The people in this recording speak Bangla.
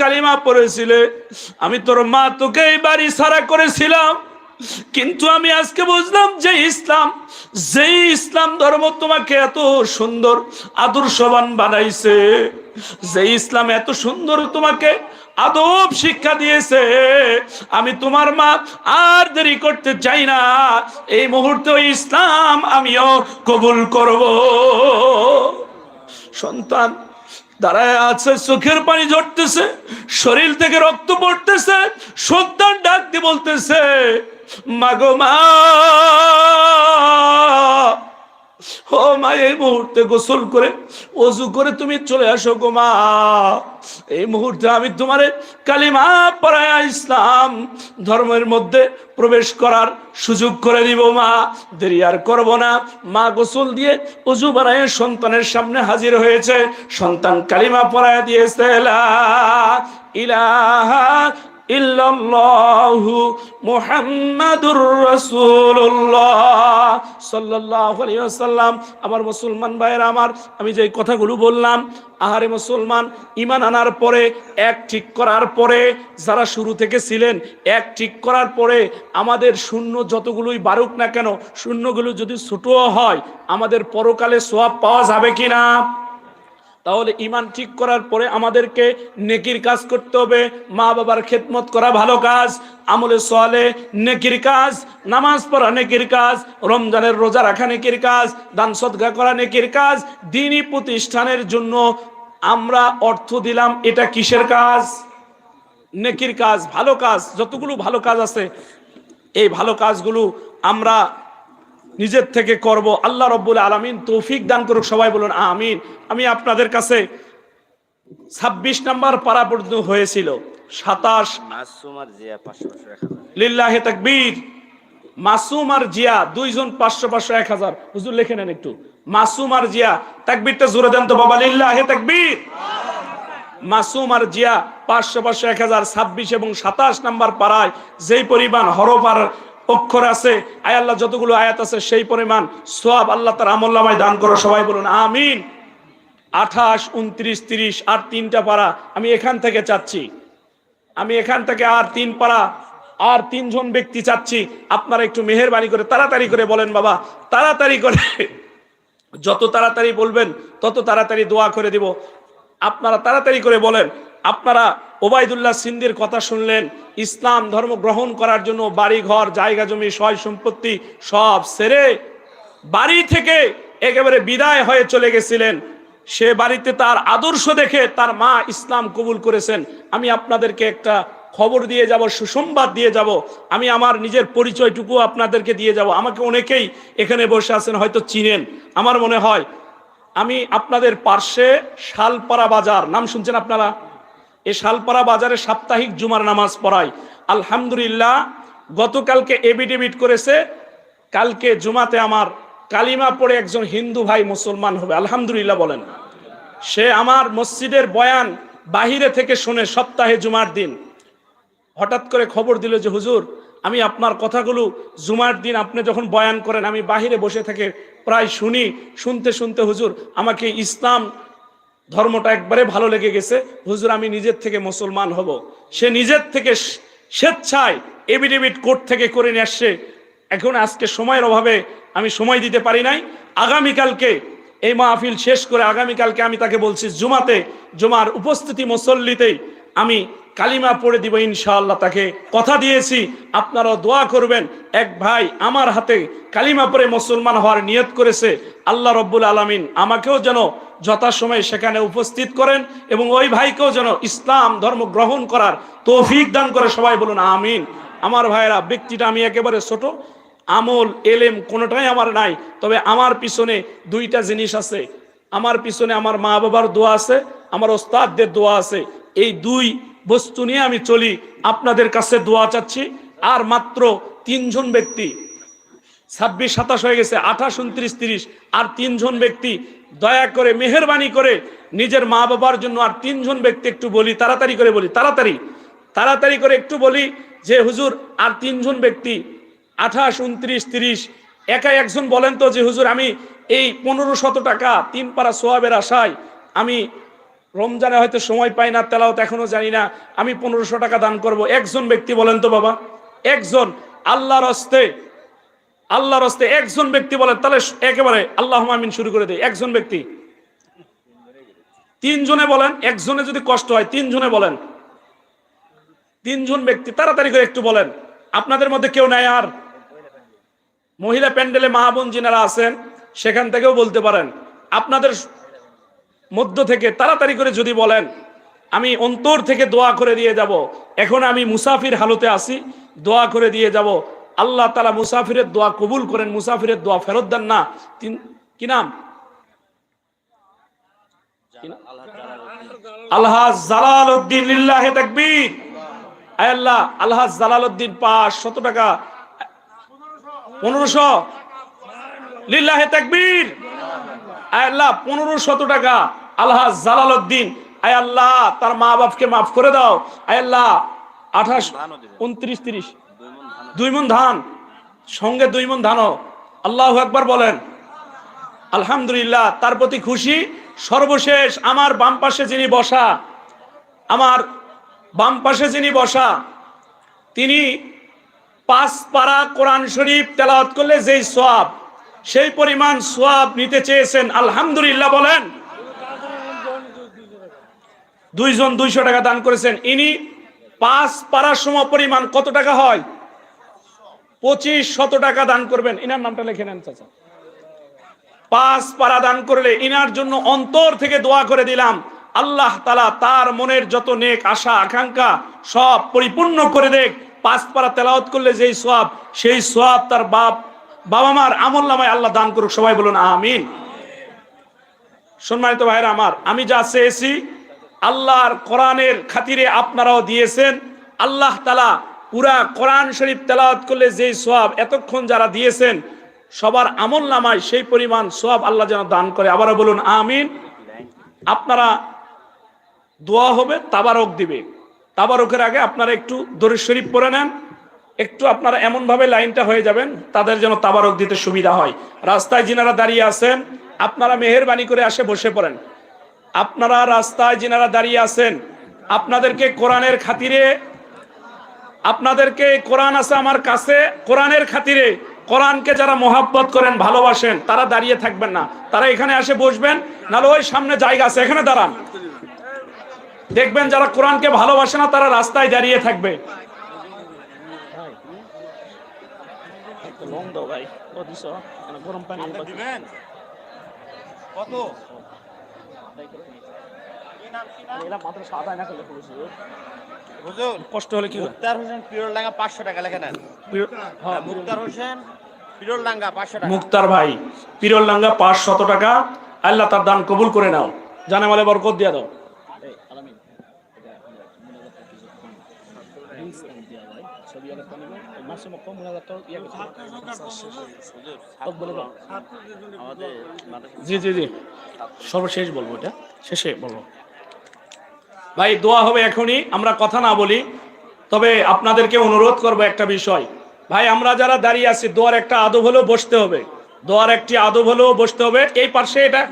কালিমা পড়েছিলে, আমি তোর মা তোকে এই বাড়ি সারা করেছিলাম। কিন্তু আমি আজকে বুঝলাম যে ইসলাম যে ইসলাম ধর্ম তোমাকে এত সুন্দর, আদর্শবান বানাইছে, যে ইসলাম এত সুন্দর তোমাকে আদব শিক্ষা দিয়েছে। আমি তোমার মা আর দেরি করতে চাই না, এই মুহূর্তে ইসলাম আমিও কবুল করব। সন্তান দাঁড়ায় আছে, চোখের পানি ঝরতেছে, শরীর থেকে রক্ত পড়তেছে, সন্তান ডাক দিয়ে বলতেছে, মাগো মা ও মা, এই মুহূর্তে গোসল করে, অজু করে তুমি চলে আসো গো মা। এই মুহূর্তে আমি তোমারে কালিমা পড়ায় ইসলাম ধর্মের মধ্যে প্রবেশ করার সুযোগ করে দিব মা। দেরি আর করব না। মা গোসল দিয়ে অজু বানায় সন্তানের সামনে হাজির হয়েছে। সন্তান কালিমা পড়ায় দিয়েছে ইলাহা ইল্লাল্লাহু মুহাম্মাদুর রাসূলুল্লাহ। সাল্লাল্লাহু আলাইহি ওয়াসাল্লাম। আমার মুসলমান ভাইয়েরা আমার, আমি যে কথাগুলো বললাম, আহারে মুসলমান ইমান আনার পরে, এক ঠিক করার পরে যারা শুরু থেকে ছিলেন, এক ঠিক করার পরে আমাদের শূন্য যতগুলোই বারুক না কেন, শূন্যগুলো যদি ছোটও হয়, আমাদের পরকালে সোয়াব পাওয়া যাবে কিনা? তাহলে ইমান ঠিক করার পরে আমাদেরকে নেকির কাজ করতে হবে, মা বাবার খেদমত করা ভালো কাজ, আমলে সোয়ালে নেকির কাজ, নামাজ পড়া নেকির কাজ, রমজানের রোজা রাখা নেকির কাজ, দান সদগা করা নেকির কাজ, দিনই প্রতিষ্ঠানের জন্য আমরা অর্থ দিলাম, এটা কিসের কাজ? নেকির কাজ, ভালো কাজ, যতগুলো ভালো কাজ আছে, এই ভালো কাজগুলো আমরা নিজের থেকে করব। আল্লাহ রব্বুল আলমিন তৌফিক দান করুক সবাই বলুন আমিন। আমি আপনাদের কাছে ছাব্বিশ নাম্বার পারা পর্যন্ত হয়েছিল। সাতাশ লিল্লাহে তাকবীর। মাসুম আর জিয়া দুইজন পাঁচশো পাঁচশো এক হাজার। হুজুর লিখে নেন একটু। মাসুম আর জিয়া তাকবীরটা জোরে দেন তো বাবা লিল্লাহে তাকবীর। মাসুম আর জিয়া পাঁচশো পাঁচশো এক হাজার ছাব্বিশ এবং সাতাশ নাম্বার পাড়ায় যেই পরিমাণ হরফ আর অক্ষর আছে, আয় আল্লাহ যতগুলো আয়াত আছে সেই পরিমাণ সোয়াব আল্লাহ তার আমল্লামায় দান করো, সবাই বলুন, আমিন। আঠাশ, উনত্রিশ, তিরিশ, আর তিনটা পারা, আমি এখান থেকে চাচ্ছি। আমি এখান থেকে আর তিন পারা, আর তিনজন ব্যক্তি চাচ্ছি, আপনারা একটু মেহেরবানি করে, তাড়াতাড়ি করে বলেন বাবা, তাড়াতাড়ি করে। যত তাড়াতাড়ি বলবেন, তত তাড়াতাড়ি দোয়া করে দিব। আপনারা তাড়াতাড়ি করে বলেন, আপনারা ওবায়দুল্লাহ সিন্দির কথা শুনলেন, ইসলাম ধর্ম গ্রহণ করার জন্য বাড়ি ঘর জায়গা জমি, সয় সম্পত্তি সব সেরে বাড়ি থেকে একেবারে বিদায় হয়ে চলে গেছিলেন। সে বাড়িতে তার আদর্শ দেখে তার মা ইসলাম কবুল করেছেন। আমি আপনাদেরকে একটা খবর দিয়ে যাব, সুসংবাদ দিয়ে যাব। আমি আমার নিজের পরিচয়টুকু আপনাদেরকে দিয়ে যাব। আমাকে অনেকেই এখানে বসে আছেন, হয়তো চিনেন। আমার মনে হয়, আমি আপনাদের পার্শ্বে শালপাড়া বাজার, নাম শুনছেন আপনারা? এই শালপাড়া বাজারে সাপ্তাহিক জুমার নামাজ পড়াই আলহামদুলিল্লাহ, গতকালকে এবিডেবিট করেছে। কালকে জুমাতে আমার কালিমা পড়ে একজন হিন্দু ভাই মুসলমান হবে। আলহামদুলিল্লাহ বলেন। সে আমার মসজিদের বয়ান বাহিরে থেকে শুনে সপ্তাহে জুমার দিন। হঠাৎ করে খবর দিল যে, হুজুর, আমি আপনার কথাগুলো জুমার দিন আপনি যখন বয়ান করেন, আমি বাহিরে বসে থেকে প্রায় শুনি। শুনতে শুনতে, হুজুর, আমাকে ইসলাম ধর্মটা একবারে ভালো লেগে গেছে। হুজুর, আমি নিজের থেকে মুসলমান হব। সে নিজের থেকে স্ব- স্বেচ্ছায় এভিডেভিট কোর্ট থেকে করে নিয়ে আসছে। এখন আজকে সময়ের অভাবে আমি সময় দিতে পারি নাই। আগামীকালকে এই মাহফিল শেষ করে আগামীকালকে আমি তাকে বলছি, জুমাতে, জুমার উপস্থিতি মুসল্লিতেই আমি কালিমা পড়ে দিব ইনশাআল্লাহ তাকে। কথা দিয়েছি, আপনারাও দোয়া করবেন। এক ভাই আমার হাতে কালিমা পড়ে মুসলমান হওয়ার নিয়ত করেছে। আল্লাহ রব্বুল আলমিন আমাকেও যেন যথাসময়ে সেখানে উপস্থিত করেন এবং ওই ভাইকেও যেন ইসলাম ধর্ম গ্রহণ করার তৌফিক দান করে সবাই বলুন, আমিন। আমার ভাইয়েরা, ব্যক্তিটা আমি একেবারে ছোট। আমল, এলেম কোনোটাই আমার নাই, তবে আমার পিছনে দুইটা জিনিস আছে। আমার পিছনে আমার মা বাবার দোয়া আছে, আমার ওস্তাদদের দোয়া আছে। এই দুই বস্তু নিয়ে আমি চলি। আপনাদের কাছে দোয়া চাচ্ছি। আর মাত্র তিনজন ব্যক্তি, ছাব্বিশ, সাতাশ হয়ে গেছে, আঠাশ, উনত্রিশ, তিরিশ। আর তিনজন ব্যক্তি, দয়া করে, মেহরবানি করে নিজের মা বাবার জন্য আর তিনজন ব্যক্তি একটু বলি, তাড়াতাড়ি করে বলি, তাড়াতাড়ি। তাড়াতাড়ি করে একটু বলি যে, হুজুর, আর তিনজন ব্যক্তি, আঠাশ, উনত্রিশ, তিরিশ একা একজন বলেন তো যে, হুজুর, আমি এই পনেরো শত টাকা তিন পাড়া সোয়াবের আশায় আমি রমজানে হয়তো সময় পাই না তেলাওত এখনও জানি না, আমি পনেরোশো টাকা দান করব। একজন ব্যক্তি বলেন তো বাবা, একজন। আল্লাহর হস্তে আল্লাহর হস্তে একজন ব্যক্তি বলেন, তাহলে একেবারে আল্লাহ আমিন শুরু করে দেয় একজন ব্যক্তি। তিনজনে বলেন, একজনে যদি কষ্ট হয়, তিনজনে বলেন। তিনজন ব্যক্তি, তাড়াতাড়ি করে একটু বলেন। আপনাদের মধ্যে কেউ নাই আর? মহিলা প্যান্ডেলে মা বোন যিনারা আছেন, সেখান থেকেও বলতে পারেন। আপনাদের মধ্য থেকে তাড়াতাড়ি করে যদি বলেন, আমি অন্তর থেকে দোয়া করে দিয়ে যাব। এখন আমি মুসাফির হালতে আছি দোয়া করে দিয়ে যাব। আল্লাহ তালা মুসাফিরের দোয়া কবুল করেন, মুসাফিরের দোয়া ফেরত দেন না। কি নাম? পনেরো শত টাকা। আল্লাহ জালাল উদ্দিন আয় আল্লাহ, তার মা বাপকে মাফ করে দাও। আয় আল্লাহ, আঠাশ, উনত্রিশ, তিরিশ। দুই মন ধান, সঙ্গে দুই মন ধানও। আল্লাহ একবার বলেন, আলহামদুলিল্লাহ, তার প্রতি খুশি সর্বশেষ আমার বাম পাশে যিনি বসা, আমার বাম পাশে যিনি বসা, তিনি পাঁচ পারা কোরআন শরীফ তেলাওয়াত করলে যেই সোয়াব সেই পরিমাণ সোয়াব নিতে চেয়েছেন। আলহামদুলিল্লাহ বলেন দুইজন দুইশো টাকা দান করেছেন। ইনি পাঁচ পারার সম পরিমাণ কত টাকা হয়? পঁচিশ শত টাকা দান করবেন। ইনার নামটা লিখে নেন, চাচা। পাঁচ পারা দান করলে ইনার জন্য অন্তর থেকে দোয়া করে দিলাম। আল্লাহ তালা তার মনের যত নেক আশা, আকাঙ্ক্ষা সব পরিপূর্ণ করে দেখ। পাঁচ পারা তেলাওয়াত করলে যেই সোয়াব সেই সোয়াব তার বাপ, বাবা মার আমল নামায় আল্লাহ দান করুক। সবাই বলুন, আমিন। সম্মানিত ভাইরা আমার, আমি যা চেয়েছি আল্লাহর কোরআনের খাতিরে আপনারাও দিয়েছেন। আল্লাহ তালা পুরা কোরআন শরীফ তেলাওয়াত করলে যেই সোয়াব এতক্ষণ যারা দিয়েছেন, সবার আমল নামায় সেই পরিমাণ সোয়াব আল্লাহ যেন দান করে। আবারও বলুন, আমিন। আপনারা দোয়া হবে, তাবারক দিবে। তাবারকের আগে আপনারা একটু দরুদ শরীফ পরে নেন। একটু আপনারা এমনভাবে লাইনটা হয়ে যাবেন, তাদের যেন তাবারক দিতে সুবিধা হয়। রাস্তায় যিনারা দাঁড়িয়ে আছেন, আপনারা মেহেরবানি করে আসে বসে পড়েন। আপনারা রাস্তায় যিনারা দাঁড়িয়ে আছেন আপনাদেরকে কোরআনের খাতিরে আপনাদেরকে কোরআন আছে আমার কাছে কোরআনের খাতিরে কোরআনকে যারা মোহাব্বত করেন ভালোবাসেন তারা দাঁড়িয়ে থাকবেন না। তারা এখানে এসে বসবেন নাহলে ওই সামনে জায়গা আছে এখানে দাঁড়ান। দেখবেন যারা কোরআনকে ভালোবাসে না তারা রাস্তায় দাঁড়িয়ে থাকবে। গরম পানি কত? হুজুর কষ্ট হলে কি হয়? মুক্তার হোসেন পিরোল ডাঙ্গা পাঁচশো টাকা লেখে নেন। হ্যাঁ, মুক্তার হোসেন পিরোল ডাঙ্গা পাঁচশো টাকা। মুক্তার ভাই পিরোল লাঙ্গা পাঁচ শত টাকা। আল্লাহ তার দান কবুল করে নাও। জানে মালে বরকত দিয়ে দাও। জি জি জি। সর্বশেষ বলব এটা। শেষে বলব। ভাই, দোয়া হবে এখনই। আমরা কথা না বলি। তবে আপনাদেরকে অনুরোধ করব একটা বিষয়। ভাই, আমরা যারা দাঁড়িয়ে আছি, দোয়ার একটা আদব হলেও বসতে হবে। দোয়ার একটি আদব হলেও বসতে হবে। এই পাশে এটা